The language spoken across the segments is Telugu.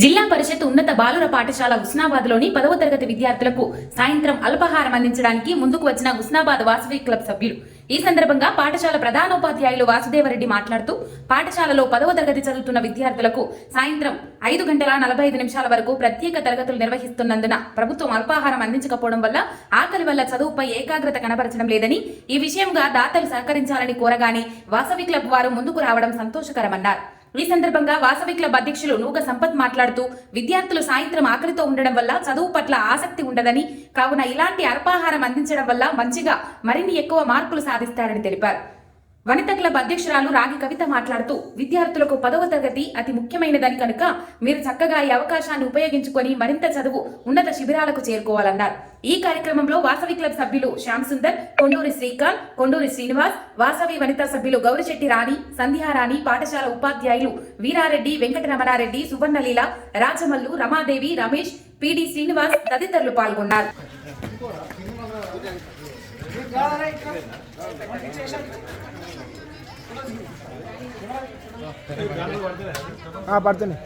జిల్లా పరిషత్ ఉన్నత బాలుర పాఠశాల ఉస్నాబాద్లోని పదవ తరగతి విద్యార్థులకు సాయంత్రం అల్పాహారం అందించడానికి ముందుకు వచ్చిన ఉస్నాబాద్ వాసవి క్లబ్ సభ్యులు. ఈ సందర్భంగా పాఠశాల ప్రధానోపాధ్యాయులు వాసుదేవరెడ్డి మాట్లాడుతూ పాఠశాలలో పదవ తరగతి చదువుతున్న విద్యార్థులకు సాయంత్రం ఐదు గంటల నలభై ఐదు నిమిషాల వరకు ప్రత్యేక తరగతులు నిర్వహిస్తున్నందున ప్రభుత్వం అల్పాహారం అందించకపోవడం వల్ల ఆకలి వల్ల చదువుపై ఏకాగ్రత కనబరచడం లేదని ఈ విషయంగా దాతలు సహకరించాలని కోరగానే వాసవి క్లబ్ వారు ముందుకు రావడం సంతోషకరమన్నారు. ఈ సందర్భంగా వాసవి క్లబ్ అధ్యక్షులు నూక సంపత్ మాట్లాడుతూ విద్యార్థులు సాయంత్రం ఆకలితో ఉండడం వల్ల చదువు పట్ల ఆసక్తి ఉండదని కావున ఇలాంటి అల్పాహారం అందించడం వల్ల మంచిగా మరిన్ని ఎక్కువ మార్కులు సాధిస్తారని తెలిపారు. వనిత క్లబ్ అధ్యక్షురాలు రాగి కవిత మాట్లాడుతూ విద్యార్థులకు పదవ తరగతి అతి ముఖ్యమైనదని కనుక మీరు చక్కగా ఈ అవకాశాన్ని ఉపయోగించుకొని మరింత చదువు ఉన్నత శిబిరాలకు చేరుకోవాలన్నారు. ఈ కార్యక్రమంలో వాసవి క్లబ్ సభ్యులు శ్యామ్ సుందర్ కొండూరి శ్రీకాంత్ కొండూరి శ్రీనివాస్ వాసవి వనితా సభ్యులు గౌరిశెట్టి రాణి సంధ్యారాణి పాఠశాల ఉపాధ్యాయులు వీరారెడ్డి వెంకటరమణారెడ్డి సువర్ణలీల రాజమల్లు రమాదేవి రమేష్ పిడి శ్రీనివాస్ తదితరులు పాల్గొన్నారు. పెట్టుకుందాం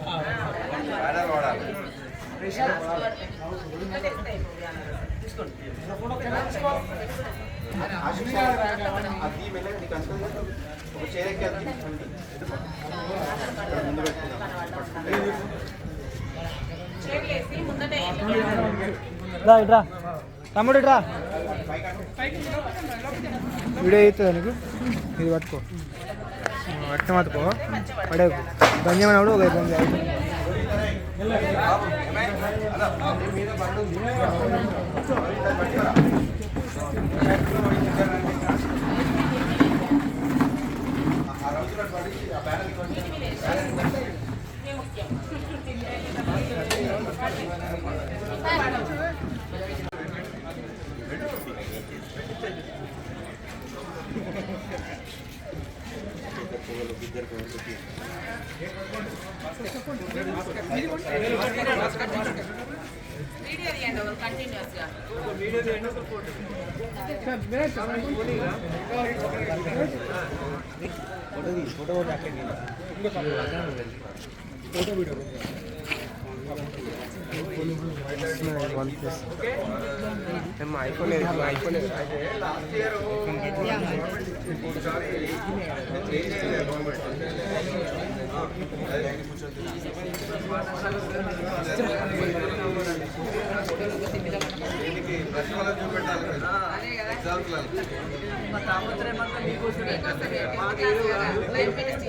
రా ఇట్రా తమ్ముడు ఇట్రా వీడియో అవుతుందా నీకు ఇది పట్టుకో. పట్టిన పట్టుకో పడేకు బంద్ ఒక ఇబ్బంది అవుతుంది ప్రశ్న వాళ్ళకి చూపెట్టాలి కదా ఎగ్జామ్స్లో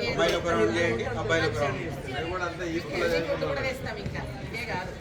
అబ్బాయిలు ఒక రౌండ్ చేయండి అబ్బాయిలు ఒక రౌండ్ అది కూడా అంతా ఈక్వల్ కాదు